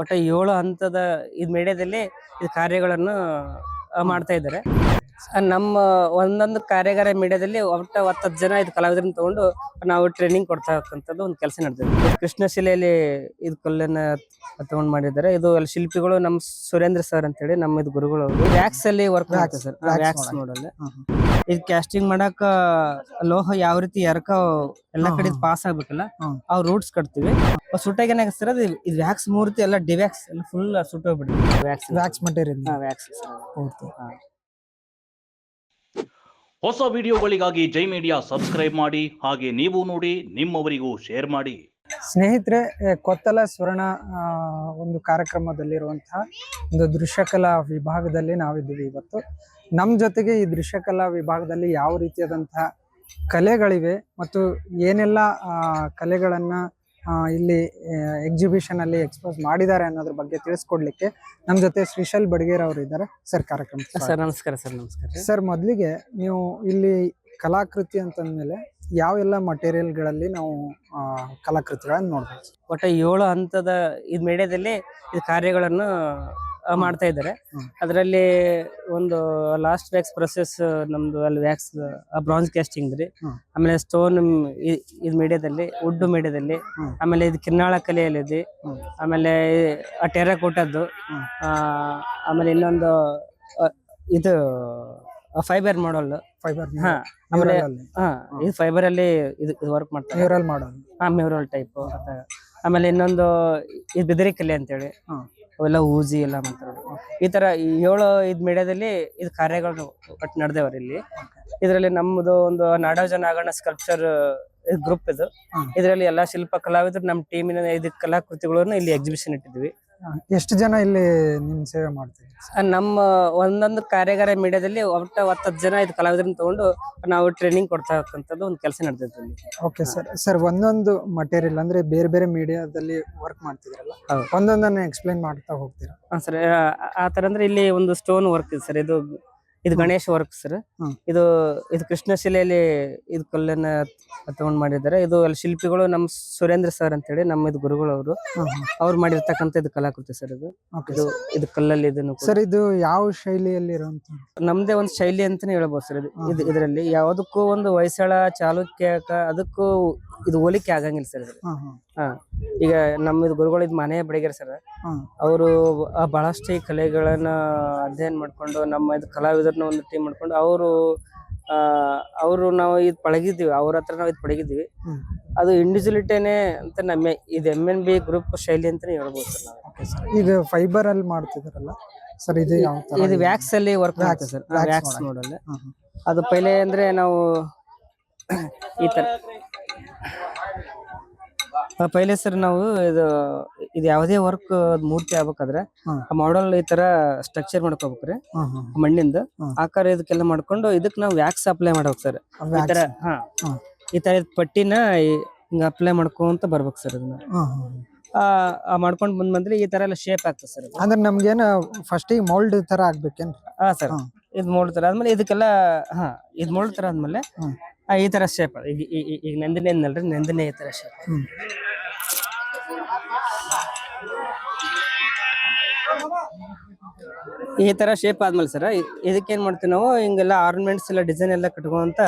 ಒಟ್ಟ ಏಳು ಹಂತದ ಇದು ಮೀಡಿಯಾದಲ್ಲಿ ಇದು ಕಾರ್ಯಗಳನ್ನು ಮಾಡ್ತಾ ಇದ್ದಾರೆ. ನಮ್ಮ ಒಂದೊಂದು ಕಾರ್ಯಾಗಾರ ಮೀಡಿಯಾದಲ್ಲಿ ಒಟ್ಟ ಹತ್ತತ್ತು ಜನ ಇದು ಕಲಾವಿದರನ್ನ ತಗೊಂಡು ನಾವು ಟ್ರೈನಿಂಗ್ ಕೊಡ್ತಾ ಇರ್ತಕ್ಕಂಥದ್ದು ಒಂದು ಕೆಲಸ ನಡೆದಿದೆ. ಕೃಷ್ಣಶಿಲೆಯಲ್ಲಿ ಇದು ಕಲ್ಲನ್ನ ತಗೊಂಡು ಮಾಡಿದ್ದಾರೆ. ಇದು ಅಲ್ಲಿ ಶಿಲ್ಪಿಗಳು ನಮ್ಮ ಸುರೇಂದ್ರ ಸರ್ ಅಂತೇಳಿ ನಮ್ಮ ಇದು ಗುರುಗಳು ವ್ಯಾಕ್ಸ್ ಅಲ್ಲಿ ವರ್ಕ್ ಮಾಡ್ತಾರೆ ಸರ್. ವ್ಯಾಕ್ಸ್ ಹ್ಮ್. ಇದು ಕ್ಯಾಸ್ಟಿಂಗ್ ಮಾಡಾಕ ಲೋಹ ಯಾವ ರೀತಿ ಎರಕ ಎಲ್ಲಾ ಕಡೆ ಪಾಸ್ ಆಗ್ಬೇಕಲ್ಲ ಆ ಅವ್ ರೂಟ್ಸ್ ಕಟ್ತೀವಿ ಸುಟ್ಟಾಗ ಸರ್ ಅದು ಇದು ವ್ಯಾಕ್ಸ್ ಮೂರ್ತಿ ಎಲ್ಲ ಡಿವ್ಯಾಕ್ಸ್ ಎಲ್ಲ ಫುಲ್ ಸುಟ್ಟೋಗ್ಬಿಡುತ್ತೆ ವ್ಯಾಕ್ಸ್ ವ್ಯಾಕ್ಸ್ ಮಟೀರಿಯಲ್ ವ್ಯಾಕ್ಸ್ ಪೂರ್ತಿ ಹೊಸ ವಿಡಿಯೋಗಳಿಗಾಗಿ ಜೈ ಮೀಡಿಯಾ ಸಬ್ಸ್ಕ್ರೈಬ್ ಮಾಡಿ, ಹಾಗೆ ನೀವು ನೋಡಿ, ನಿಮ್ಮವರಿಗೂ ಶೇರ್ ಮಾಡಿ. ಸ್ನೇಹಿತರೆ ಕೊತ್ತಲ ಸ್ವರ್ಣ ಒಂದು ಕಾರ್ಯಕ್ರಮದಲ್ಲಿರುವಂತಹ ಒಂದು ದೃಶ್ಯಕಲಾ ವಿಭಾಗದಲ್ಲಿ ನಾವಿದ್ದೀವಿ ಇವತ್ತು. ನಮ್ಮ ಜೊತೆಗೆ ಈ ದೃಶ್ಯಕಲಾ ವಿಭಾಗದಲ್ಲಿ ಯಾವ ರೀತಿಯಾದಂತಹ ಕಲೆಗಳಿವೆ ಮತ್ತು ಏನೆಲ್ಲ ಕಲೆಗಳನ್ನ ಇಲ್ಲಿ ಎಕ್ಸಿಬಿಷನ್ ಅಲ್ಲಿ ಎಕ್ಸ್ಪೋಸ್ ಮಾಡಿದ್ದಾರೆ ಅನ್ನೋದ್ರ ಬಗ್ಗೆ ತಿಳಿಸ್ಕೊಡ್ಲಿಕ್ಕೆ ನಮ್ಮ ಜೊತೆ ಸ್ಪೆಷಲ್ ಬಡ್ಗೇರ್ ಅವರು ಇದ್ದಾರೆ. ಸರ್ ಕಾರ್ಯಕ್ರಮ ಸರ್ ನಮಸ್ಕಾರ ಸರ್ ನಮಸ್ಕಾರ ಸರ್ ಮೊದಲಿಗೆ ನೀವು ಇಲ್ಲಿ ಕಲಾಕೃತಿ ಅಂತಂದ್ಮೇಲೆ ಯಾವೆಲ್ಲ ಮಟೀರಿಯಲ್ಗಳಲ್ಲಿ ನಾವು ಕಲಾಕೃತಿಗಳನ್ನು ನೋಡ್ಬೋದು? ಒಟ್ಟು ಏಳು ಹಂತದ ಇದು ಮೇಡ್ಯದಲ್ಲಿ ಈ ಕಾರ್ಯಗಳನ್ನು ಮಾಡ್ತಾ ಇದ್ದಾರೆ. ಅದರಲ್ಲಿ ಒಂದು ಲಾಸ್ಟ್ ವ್ಯಾಕ್ಸ್ ಪ್ರೊಸೆಸ್ ನಮ್ದು ಅಲ್ಲಿ ವ್ಯಾಕ್ಸ್ ಬ್ರಾಂಜ್ ಕ್ಯಾಸ್ಟಿಂಗ್ ರೀ ಆಮೇಲೆ ಸ್ಟೋನ್ ಇದು ಮೀಡಿಯಾದಲ್ಲಿ ವುಡ್ ಮೀಡಿಯಾದಲ್ಲಿ ಆಮೇಲೆ ಇದು ಕಿನ್ನಾಳ ಕಲೆಯಲ್ಲಿದೆ ಇದೆ ಆಮೇಲೆ ಆ ಟೆರ ಕೊಟ್ಟದ್ದು ಆ, ಆಮೇಲೆ ಇನ್ನೊಂದು ಇದು ಫೈಬರ್ ಮಾಡಲ್ ಫೈಬರ್ ಹಾ ಆಮೇಲೆ ಹಾ ಇದು ಫೈಬರ್ ಅಲ್ಲಿ ಇದು ವರ್ಕ್ ಮಾಡ್ತಾರೆ. ಮ್ಯೂರಲ್ ಮಾಡೋ ಹಾ ಮ್ಯೂರಲ್ ಟೈಪ್ ಆಮೇಲೆ ಇನ್ನೊಂದು ಇದು ಬಿದಿರಿ ಕಲೆ ಅಂತೇಳಿ. ಅವೆಲ್ಲ ಊಜಿ ಎಲ್ಲ ಮಾತಾಡೋದು ಈ ತರ ಈ ಏಳು ಇದ್ ಮೀಡಿಯಾದಲ್ಲಿ ಇದು ಕಾರ್ಯಗಳು ಒಟ್ಟು ನಡೆದೇವ್ರಿ ಇಲ್ಲಿ. ಇದರಲ್ಲಿ ನಮ್ಮದು ಒಂದು ನಾಡೋಜ ನಾಗಣ್ಣ ಸ್ಕಲ್ಪ್ಚರ್ ಗ್ರೂಪ್ ಇದು. ಇದರಲ್ಲಿ ಎಲ್ಲಾ ಶಿಲ್ಪ ಕಲಾವಿದರು ನಮ್ಮ ಟೀಮಿನ ಇದು ಕಲಾಕೃತಿಗಳನ್ನು ಇಲ್ಲಿ ಎಕ್ಸಿಬಿಷನ್ ಇಟ್ಟಿದ್ವಿ. ಎಷ್ಟು ಜನ ಇಲ್ಲಿ ನಿಮ್ ಸೇವೆ ಮಾಡ್ತೀವಿ ನಮ್ಮ ಒಂದೊಂದು ಕಾರ್ಯಾಗಾರ ಮೀಡಿಯಾದಲ್ಲಿ ಒಟ್ಟ ಹತ್ತು ಜನ ಇದು ಕಲಾವಿದರನ್ನ ತಗೊಂಡು ನಾವು ಟ್ರೈನಿಂಗ್ ಕೊಡ್ತಾ ಇರ್ತಕ್ಕಂಥದ್ದು ಒಂದು ಕೆಲಸ ನಡೆದಿತ್ತು ಇಲ್ಲಿ. ಓಕೆ ಸರ್ ಸರ್ ಒಂದೊಂದು ಮಟೀರಿಯಲ್ ಅಂದ್ರೆ ಬೇರೆ ಬೇರೆ ಮೀಡಿಯಾದಲ್ಲಿ ವರ್ಕ್ ಮಾಡ್ತಿದ್ರಲ್ಲ. ಒಂದೊಂದನ್ನ ಎಕ್ಸ್ಪ್ಲೈನ್ ಮಾಡ್ತಾ ಹೋಗ್ತೀರಾ? ಹಾ ಸರ್ ಆ ಥರ ಅಂದ್ರೆ ಇಲ್ಲಿ ಒಂದು ಸ್ಟೋನ್ ವರ್ಕ್ ಇದೆ ಸರ್ ಇದು ಇದು ಗಣೇಶ್ ವರ್ಕ್ ಸರ್ ಇದು ಇದು ಕೃಷ್ಣಶಿಲೆಯಲ್ಲಿ ಇದು ಕಲ್ಲನ್ನ ತಗೊಂಡ್ ಮಾಡಿದ್ದಾರೆ. ಇದು ಅಲ್ಲಿ ಶಿಲ್ಪಿಗಳು ನಮ್ ಸುರೇಂದ್ರ ಸರ್ ಅಂತೇಳಿ ನಮ್ಮ ಇದು ಗುರುಗಳು ಅವರು. ಅವ್ರು ಮಾಡಿರ್ತಕ್ಕಂತ ಇದು ಕಲಾಕೃತಿ ಸರ್ ಇದು. ಇದು ಇದು ಕಲ್ಲಲ್ಲಿ ಇದನ್ನು ಸರ್ ಇದು ಯಾವ ಶೈಲಿಯಲ್ಲಿ ನಮ್ದೇ ಒಂದು ಶೈಲಿ ಅಂತಾನೆ ಹೇಳ್ಬೋದು ಸರ್ ಇದು. ಇದು ಇದರಲ್ಲಿ ಯಾವುದಕ್ಕೂ ಒಂದು ಹೊಯ್ಸಳ ಚಾಲುಕ್ಯ ಅದಕ್ಕೂ ಇದು ಹೋಲಿಕೆ ಆಗಂಗಿಲ್ಲ ಸರ್ ಇದು ಹಾ. ಈಗ ನಮ್ಮ ಇದು ಗುರುಗಳು ಇದು ಮನೆ ಬಡಿಗರ್ ಸರ್. ಅವರು ಬಹಳಷ್ಟು ಈ ಕಲೆಗಳನ್ನ ಅಧ್ಯಯನ ಮಾಡ್ಕೊಂಡು ನಮ್ಮ ಇದು ಕಲಾವಿದರನ್ನ ಒಂದು ಟೀಮ್ ಮಾಡ್ಕೊಂಡು ಅವರು ಅವರು ನಾವು ಇದು ಪಳಗಿದ್ದೀವಿ. ಅವ್ರ ಹತ್ರ ನಾವು ಇದು ಪಳಗಿದ್ದೀವಿ. ಅದು ಇಂಡಿವಿಜುವಲಿಟೇನೆ ಅಂತ ನಮ್ಮ ಇದು ಎಂ ಎನ್ ಬಿ ಗ್ರೂಪ್ ಶೈಲಿ ಅಂತಾನೆ ಹೇಳ್ಬೋದು ಸರ್ ನಾವು. ಈಗ ಫೈಬರ್ ಅಲ್ಲಿ ಮಾಡ್ತಿದಾರಲ್ಲ ಸರ್ ಇದು ಯಾವ ತರ ಇದು ವ್ಯಾಕ್ಸ್ ಅಲ್ಲಿ ವರ್ಕ್ ಆಗ್ತದೆ ಸರ್. ವ್ಯಾಕ್ಸ್ ಹ್ಮ್. ಅದು ಪೈಲೆ ಅಂದ್ರೆ ನಾವು ಈ ತರ. ಪೈಲೆ ಸರ್ ನಾವು ಇದು ಇದು ಯಾವುದೇ ವರ್ಕ್ ಮೂರ್ತಿ ಆಗ್ಬೇಕಾದ್ರೆ ಆ ಮಾಡಲ್ ಈ ತರ ಸ್ಟ್ರಕ್ಚರ್ ಮಾಡ್ಕೋಬೇಕ್ರಿ. ಮಣ್ಣಿಂದ ಆಕಾರ ಇದಕ್ಕೆಲ್ಲ ಮಾಡ್ಕೊಂಡು ಇದಕ್ ನಾವು ವ್ಯಾಕ್ಸ್ ಅಪ್ಲೈ ಮಾಡ್ಬೇಕು ಸರ್. ಈ ತರ ಹಾ. ಈ ತರ ಇದ್ ಪಟ್ಟಿನ ಹಿಂಗ ಅಪ್ಲೈ ಮಾಡ್ಕೊಂತ ಬರ್ಬೇಕು ಸರ್ ಇದನ್ನ. ಆ ಮಾಡ್ಕೊಂಡ್ ಬಂದ್ ಬಂದ್ರೆ ಈ ತರ ಎಲ್ಲ ಶೇಪ್ ಆಗ್ತದೆ ಸರ್ ಅಂದ್ರೆ ನಮ್ಗೇನ ಫಸ್ಟ್ ಈ ಮೌಲ್ಡ್ ತರ ಆಗ್ಬೇಕೇನ್ ಹಾ ಸರ್. ಇದ್ ಮೋಲ್ಡ್ ತರ ಆದ್ಮೇಲೆ ಇದಕ್ಕೆಲ್ಲ ಹಾ ಇದ್ ಮೋಲ್ಡ್ ತರ ಆದ್ಮೇಲೆ ಈ ತರ ಶೇಪ್ ಈಗ ನಂದಿನಿ ಅಂದಲ್ರಿ ನಂದಿನಿ ಈ ತರ ಶೇಪ್. ಈ ತರ ಶೇಪ್ ಆದ್ಮೇಲೆ ಸರ್ ಇದಕ್ಕೆ ಏನ್ ಮಾಡ್ತೀವಿ ನಾವು ಹಿಂಗೆಲ್ಲ ಆರ್ನಮೆಂಟ್ಸ್ ಎಲ್ಲ ಡಿಸೈನ್ ಎಲ್ಲ ಕಟ್ಕೊಂತ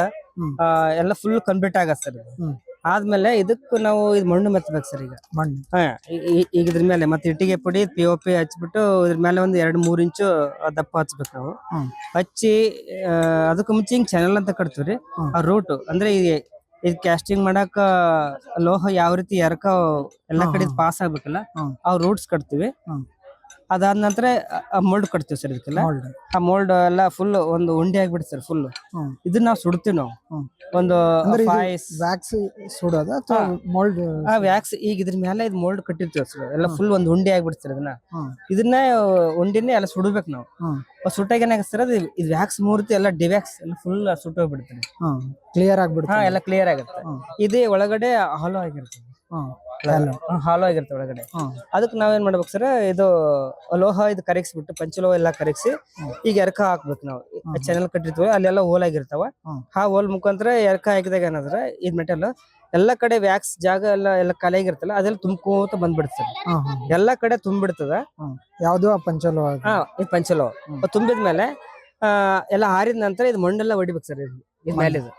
ಎಲ್ಲ ಫುಲ್ ಕಂಪ್ಲೀಟ್ ಆಗತ್ತೆ ಸರ್. ಆದ್ಮೇಲೆ ಇದಕ್ಕೂ ನಾವು ಇದು ಮಣ್ಣು ಮೆತ್ತಬೇಕು ಸರ್ ಈಗ. ಮಣ್ಣು. ಈಗ ಇದ್ರ ಮೇಲೆ ಮತ್ತೆ ಇಟ್ಟಿಗೆ ಪುಡಿ ಪಿ ಒ ಪಿ ಹಚ್ಬಿಟ್ಟು ಇದ್ರ ಮೇಲೆ ಒಂದು ಎರಡ್ ಮೂರ್ ಇಂಚು ದಪ್ಪ ಹಚ್ಬೇಕು ನಾವು. ಹಚ್ಚಿ ಅದಕ್ಕೆ ಮುಂಚೆ ಹಿಂಗ್ ಚಾನಲ್ ಅಂತ ಕಟ್ತೀವ್ರಿ. ಆ ರೂಟ್ ಅಂದ್ರೆ ಈ ಇದು ಕ್ಯಾಸ್ಟಿಂಗ್ ಮಾಡಾಕ ಲೋಹ ಯಾವ ರೀತಿ ಎರಕ ಎಲ್ಲಾ ಕಡೆ ಪಾಸ್ ಆಗ್ಬೇಕಲ್ಲ ಅವ್ ಆ ರೂಟ್ಸ್ ಕಟ್ತೀವಿ. ಅದಾದ ನಂತರ ಮೋಲ್ಡ್ ಕಟ್ತೀವಿ ಸರ್ ಇದಕ್ಕೆಲ್ಲ. ಆ ಮೋಲ್ಡ್ ಎಲ್ಲ ಫುಲ್ ಒಂದು ಉಂಡೆ ಆಗ್ಬಿಡುತ್ತೆ ಸರ್ ಫುಲ್ ಇದನ್ನ ನಾವು ಸುಡ್ತೀವಿ ನಾವು. ಒಂದು ವ್ಯಾಕ್ಸ್ ಸುಡೋದ ಮೌಲ್ಡ್ ಆ ವ್ಯಾಕ್ಸ್ ಈಗ ಇದ್ರ ಮೇಲೆ ಇದು ಮೋಲ್ಡ್ ಕಟ್ಟಿರ್ತೀವಿ ಸರ್ ಎಲ್ಲ ಫುಲ್ ಒಂದು ಉಂಡೆ ಆಗ್ಬಿಡ್ತಾರೆ ಇದನ್ನ. ಅದನ್ನ ಇದನ್ನ ಉಂಡಿನೇ ಎಲ್ಲ ಸುಡ್ಬೇಕು ನಾವು. ಸುಟ್ಟಾಗ ಏನಾಗ ಏನಾಗತ್ತೆ ಅದು ಇದು ವ್ಯಾಕ್ಸ್ ಮೂರ್ತಿ ಎಲ್ಲ ಡಿವ್ಯಾಕ್ಸ್ ಎಲ್ಲ ಫುಲ್ ಸುಟ್ಟೋಗ್ಬಿಡ್ತಾರೆ ಕ್ಲಿಯರ್ ಹಾ ಆಗ್ಬಿಡುತ್ತೆ. ಎಲ್ಲ ಕ್ಲಿಯರ್ ಆಗುತ್ತೆ. ಇದೇ ಒಳಗಡೆ ಹಾಲೋ ಆಗಿರ್ತದೆ. ಹಾಲೋ. ಆಗಿರುತ್ತೆ ಒಳಗಡೆ. ಅದಕ್ಕೆ ನಾವೇನ್ ಮಾಡ್ಬೇಕು ಸರ್ ಇದು ಲೋಹ ಇದು ಕರಗಿಸ್ಬಿಟ್ಟು ಪಂಚಲೋಹ ಎಲ್ಲ ಕರಗಿಸಿ ಈಗ ಎರ್ಕ ಹಾಕ್ಬೇಕು ನಾವು. ಚೆನ್ನಲ್ ಚಾನಲ್ ಕಟ್ಟಿರ್ತೀವಿ ಅಲ್ಲೆಲ್ಲ ಹೋಲ್ ಆಗಿರ್ತಾವ. ಆ ಹೋಲ್ ಮುಖಾಂತರ ಎರ್ಕ ಹಾಕಿದಾಗ ಏನಂದ್ರೆ ಇದ್ ಮೆಟಲ್ ಎಲ್ಲ ಕಡೆ ವ್ಯಾಕ್ಸ್ ಜಾಗ ಎಲ್ಲ ಎಲ್ಲ ಆಗಿರ್ತಲ್ಲ ಅದೆಲ್ಲ ತುಂಬ್ಕೋತ ಬಂದ್ಬಿಡ್ತದೆ. ಎಲ್ಲಾ ಕಡೆ ತುಂಬಿಡ್ತದ ಯಾವ್ದು ಆ ಪಂಚಲೋ ಹಾ ಇದು ಪಂಚಲೋ ಹ್ಮ್. ತುಂಬಿದ್ಮೇಲೆ ಆ ಎಲ್ಲ ಹಾರಿದ ನಂತರ ಇದು ಮಣ್ಣೆಲ್ಲ ಹೊಡಿಬೇಕು ಸರ್ ಇದು ಇದು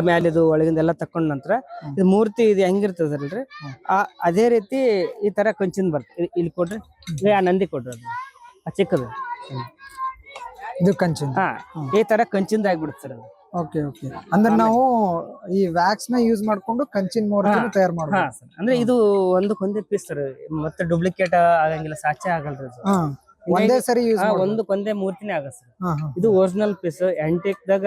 ಮೇಲಿದು ಇದು ಆ ಒಳಗಿಂದ ಎಲ್ಲ ತಕೊಂಡ ನಂತರ. ಇದು ಮೂರ್ತಿ ಇದು ಹೆಂಗಿರ್ತದಲ್ರಿ. ಆ ಅದೇ ರೀತಿ ಈ ತರ ಕೊಂಚಿನ ಬರ್ತದೆ. ಇಲ್ಲಿ ಕೊಡ್ರಿ ಆ ನಂದಿ ಕೊಡ್ರಿ ಅದು. ಆ ಚಿಕ್ಕದು. ಇದು ಕಂಚಿನ ಹಾ ಈ ತರ ಕಂಚಿಂದ ಆಗ್ಬಿಡುತ್ತೆ ಸರ್ ಅದು. Okay okay. ಅಂದ್ರೆ ನಾವು ಈ ವ್ಯಾಕ್ಸ್ನ ಯೂಸ್ ಮಾಡ್ಕೊಂಡು ಕಂಚಿನ ಮೂರ್ತಿ. ತಯಾರು ಹಾ ಮಾಡ್ಬೋದು ಸರ್. ಅಂದ್ರೆ ಇದು ಒಂದಕ್ಕೊಂದೇ ಪೀಸ್ ಸರ್. ಮತ್ತೆ ಡೂಪ್ಲಿಕೇಟ್ ಆಗಂಗಿಲ್ಲ ಸಾಚೆ ಆಗಲ್ರಿ ಇದು ಹಾ. ಒಂದೇ ಸರಿ ಯೂಸ್ ಒಂದು ಒಂದೇ ಮೂರ್ತಿನೇ ಆಗ ಸರ್. ಇದು ಒರಿಜಿನಲ್ ಪೀಸ್ ಆಂಟಿಕ್ ದಾಗ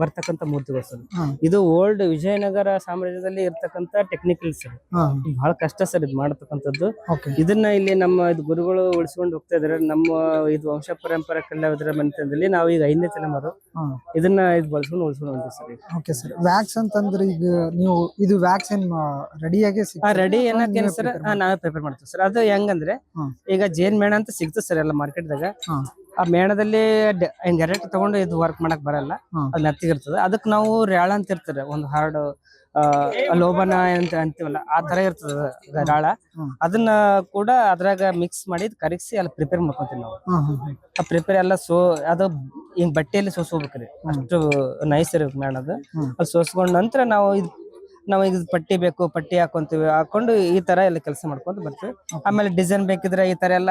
ಬರ್ತಕ್ಕಂತ ಮೂರ್ತಿಗಳು ಸರ್. ಇದು ಓಲ್ಡ್ ವಿಜಯನಗರ ಸಾಮ್ರಾಜ್ಯದಲ್ಲಿ ಇರ್ತಕ್ಕಂತ ಟೆಕ್ನಿಕಲ್ ಸರ್ ಬಹಳ ಕಷ್ಟ ಸರ್ ಇದು ಮಾಡತಕ್ಕಂಥದ್ದು. ಇದನ್ನ ಇಲ್ಲಿ ನಮ್ಮ ಇದು ಗುರುಗಳು ಉಳಿಸ್ಕೊಂಡು ಹೋಗ್ತಾ ಇದಾರೆ. ನಮ್ಮ ಇದು ವಂಶ ಪರಂಪರೆ ಕಲ್ಯಾಣದ ಮನೆತನದಲ್ಲಿ ನಾವು ಈಗ ಐದನೇ ತಲೆಮಾರು. ಇದನ್ನ ಇದು ಬಳಸ್ಕೊಂಡು ಉಳಿಸ್ಕೊಂಡು ಸರ್ ಓಕೆ ಸರ್. ವ್ಯಾಕ್ಸ್ ಅಂತಂದ್ರೆ ಈಗ ನೀವು ಇದು ವ್ಯಾಕ್ಸ್ ಏನ್ ರೆಡಿಯಾಗಿ ರೆಡಿ ಏನಕ್ಕೆ ಸರ್? ನಾವೇ ಪ್ರಿಪೇರ್ ಮಾಡ್ತೀವಿ ಸರ್. ಅದು ಹೆಂಗಂದ್ರೆ. ಈಗ ಜೇನ್ ಮೇಣ ಅಂತ ಸಿಗ್ತದೆ ಸರ್ ಎಲ್ಲ ಮಾರ್ಕೆಟ್ದಾಗ ದಾಗ. ಆ ಮೇಣದಲ್ಲಿ ಡೈರೆಕ್ಟ್ ತಗೊಂಡು ಇದು ವರ್ಕ್ ಮಾಡಕ್ ಬರಲ್ಲ. ಅದ್ ಮೆತ್ತಗಿರ್ತದೆ ಅದಕ್ಕೆ ನಾವು ರ್ಯಾಳ ಅಂತ ಇರ್ತಾರೆ ಒಂದು ಹಾರ್ಡ್ ಲೋಬನ ಅಂತ ಅಂತೀವಲ್ಲ ಆ ತರ ಇರ್ತದ ರಾಳ ಹ್ಮ್. ಅದನ್ನ ಕೂಡ ಅದ್ರಾಗ ಮಿಕ್ಸ್ ಮಾಡಿ ಕರಗಿಸಿ ಅಲ್ಲಿ ಪ್ರಿಪೇರ್ ಮಾಡ್ಕೊಂತೀವಿ ನಾವು. ಆ ಪ್ರಿಪೇರ್ ಎಲ್ಲ ಸೋ ಅದು ಹಿಂಗ್ ಬಟ್ಟೆಯಲ್ಲಿ ಸೋಸ್ಕೋಬೇಕ್ರಿ. ಅಷ್ಟು ನೈಸ್ ಇರ್ಬೇಕು ಮೇಣ ಅದು. ಅಲ್ಲಿ ಸೋಸ್ಕೊಂಡ ನಂತರ ನಾವು ಇದು ನಾವು ಈಗ ಪಟ್ಟಿ ಬೇಕು ಪಟ್ಟಿ ಹಾಕೊಂತೀವಿ ಹಾಕೊಂಡು ಈ ತರ ಎಲ್ಲ ಕೆಲಸ ಮಾಡ್ಕೊಂಡು ಬರ್ತೀವಿ. ಆಮೇಲೆ ಡಿಸೈನ್ ಬೇಕಿದ್ರೆ ಈ ತರ ಎಲ್ಲ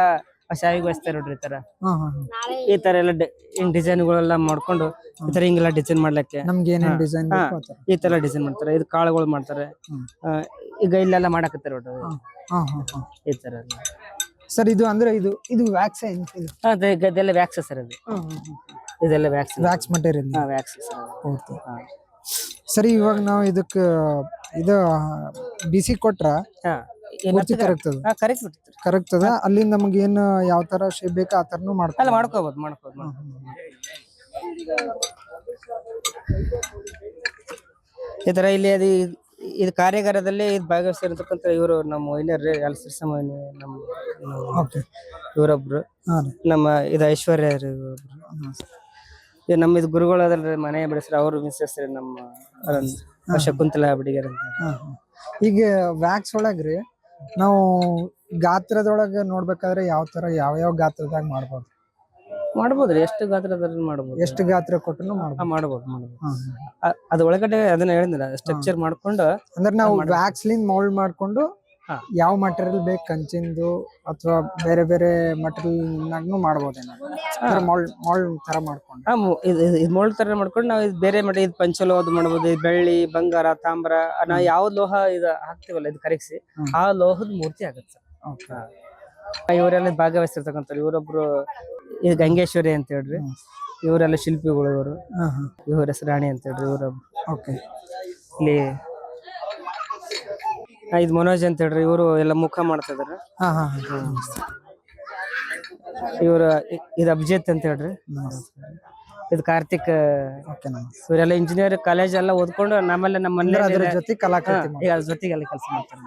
ಶಾವಿಗೆ ಬಯಸ್ತಾರೆ ನೋಡ್ರಿ ಈ ತರ. ಹಾ ಹಾ ಹಾ. ಈ ತರ ಎಲ್ಲ ಡಿ- ಹಿಂಗ್ ಡಿಸೈನ್ಗಳೆಲ್ಲ ಮಾಡ್ಕೊಂಡು ಈ ತರ ಹಿಂಗೆಲ್ಲ ಡಿಸೈನ್ ಮಾಡ್ಲಿಕ್ಕೆ ನಮ್ಗೆ ಏನೇನ್ ಹಾ. ಡಿಸೈನ್ ಹಾ. ಈ ತರ ಡಿಸೈನ್ ಮಾಡ್ತಾರೆ. ಇದು ಕಾಳುಗಳು ಮಾಡ್ತಾರೆ. ಆ, ಈಗ ಇಲ್ಲೆಲ್ಲ ಮಾಡಾಕತ್ತಾರೆ ನೋಡ್ರಿ ಈ ತರ ಎಲ್ಲ. ಸರ್ ಇದು ಅಂದ್ರೆ ಇದು ಇದು ವ್ಯಾಕ್ಸ್ ಏನ್ ಇದು? ಅದೇ ಇದೆಲ್ಲ ವ್ಯಾಕ್ಸ್ ಸರ್ ಅದು. ಇದೆಲ್ಲ ವ್ಯಾಕ್ಸ್ ವ್ಯಾಕ್ಸ್ ಮಟೀರಿಯಲ್ ಹಾ ವ್ಯಾಕ್ಸ್ ಸರ್ ಅದು. ಹಾ. ಸರಿ ಇವಾಗ ನಾವು ಇದಕ್ಕೆ ಇದು ಬಿಸಿ ಕೊಟ್ರ ಹಾ. ಪೂರ್ತಿ ಕರಗ್ತದ ಕರೆಕ್ಟ್ ಬಿಡ್ತೀರಿ ಕರಗ್ತದ ಅಲ್ಲಿ ನಮ್ಗೆ ಏನ್ ಯಾವ ತರ ಶೇಪ್ ಬೇಕು ಆ ತರನು ಅಲ್ಲ ಮಾಡ್ತಾರೆ ಮಾಡ್ಕೋಬಹುದು ಮಾಡ್ಕೋಬಹುದು ಈ ತರ ಇಲ್ಲಿ ಅದು ಇದು ಕಾರ್ಯಾಗಾರದಲ್ಲಿ ಇದು ಭಾಗವಹಿಸಿರ್ತಕ್ಕಂಥ ಇವರು ನಮ್ಮ ಸಿರ್ಸಮನಿ ನಮ್ಮ ಓಕೆ ಇವರೊಬ್ರು. ಹಾ ರೀ. ನಮ್ಮ ಇದು ಐಶ್ವರ್ಯ ರೀ ಇವ್ರೊಬ್ರು. ಇದು ನಮ್ಮ ಇದು ಗುರುಗಳು ಅದಲ್ರಿ ಮನೆ ಬಿಡಿಸ್ರಿ ಅವ್ರ ಮಿಸ್ಸಸ್ ರೀ ನಮ್ಮ ಶಕುಂತಲಾ ಬಡಿಗರ್ ಅಂತ ಹಾ, ಹಾ. ಈಗ ವ್ಯಾಕ್ಸ್ ಒಳಗ್ರಿ ನಾವು ಗಾತ್ರದೊಳಗೆ ನೋಡ್ಬೇಕಾದ್ರೆ ಯಾವ ತರ ಯಾವ ಯಾವ ಗಾತ್ರದಾಗ ಮಾಡ್ಬೋದು ಮಾಡ್ಬೋದ್ರಿ ಎಷ್ಟು ಗಾತ್ರದಲ್ಲಿ ಮಾಡ್ಬೋದು ಎಷ್ಟು ಗಾತ್ರ ಕೊಟ್ಟನು ಮಾಡಬಹುದು ಮಾಡ್ಬೋದು ಮಾಡ್ಬೋದು ಮಾಡ್ಬೋದು. ಅ- ಅದ್ ಒಳಗಡೆ ಅದನ್ನ ಹೇಳಿದ್ರ ಸ್ಟ್ರಕ್ಚರ್ ಮಾಡ್ಕೊಂಡು ಅಂದ್ರೆ ನಾವು ಮಾಡ್ಬೋದು. ವ್ಯಾಕ್ಸ್ ಲಿಂದ ಮೌಲ್ಡ್ ಮಾಡ್ಕೊಂಡು. ಯಾವ ಮಟೀರಿಯಲ್ ಬೇಕು ಕಂಚಿಂದು ಅಥವಾ ಬೇರೆ ಬೇರೆ ಮಟೀರಿಯಲ್ ನಾಗ್ನು ಮಾಡ್ಬೋದೇನೋ ಮೌಲ್ಡ್ ಮೌಲ್ಡ್ ತರ ಮಾಡ್ಕೊಂಡು. ಇದು ಮೊಳ್ ತರ ಮಾಡ್ಕೊಂಡು ನಾವು ಇದು ಬೇರೆ ಮಾಡಿ ಇದು ಪಂಚಲೋ ಅದು ಮಾಡ್ಬೋದು ಇದು ಬೆಳ್ಳಿ ಬಂಗಾರ ತಾಮ್ರ ನಾವು ಯಾವ ಲೋಹ ಇದು ಹಾಕ್ತಿವಲ್ಲ ಇದು ಕರಗಿಸಿ ಆ ಲೋಹದ ಮೂರ್ತಿ ಆಗುತ್ತೆ ಓಕೆ. ಇವರೆಲ್ಲ ಭಾಗವಹಿಸಿರ್ತಕ್ಕಂಥ ಇವರೊಬ್ರು ಇದು ಗಂಗೇಶ್ವರಿ ಅಂತ ಹೇಳ್ರಿ. ಇವರೆಲ್ಲ ಶಿಲ್ಪಿಗಳು ಇವರು. ಇವರ ಹೆಸರು ರಾಣಿ ಅಂತ ಹೇಳ್ರಿ ಇವರೊಬ್ರು. ಓಕೆ. ಇಲ್ಲಿ ಇದು ಮನೋಜ್ ಅಂತ ಹೇಳ್ರಿ ಇವರು ಎಲ್ಲ ಮುಖ ಮಾಡ್ತಾ ಇದಾರೆ ಹಾ ಹಾ. ಇವ್ರ ಇದು ಅಭಿಜಿತ್ ಅಂತ ಹೇಳ್ರಿ. ಇದು ಕಾರ್ತಿಕ್ ಇವರೆಲ್ಲ ಇಂಜಿನಿಯರ್ ಕಾಲೇಜ್ ಎಲ್ಲ ಓದ್ಕೊಂಡು ನಮ್ಮಲ್ಲೇ ನಮ್ಮ ಅದ್ರ ಜೊತೆ ಕಲಾಕೃತಿ ಜೊತೆಗೆಲ್ಲ ಕೆಲಸ ಮಾಡ್ತಾರೆ.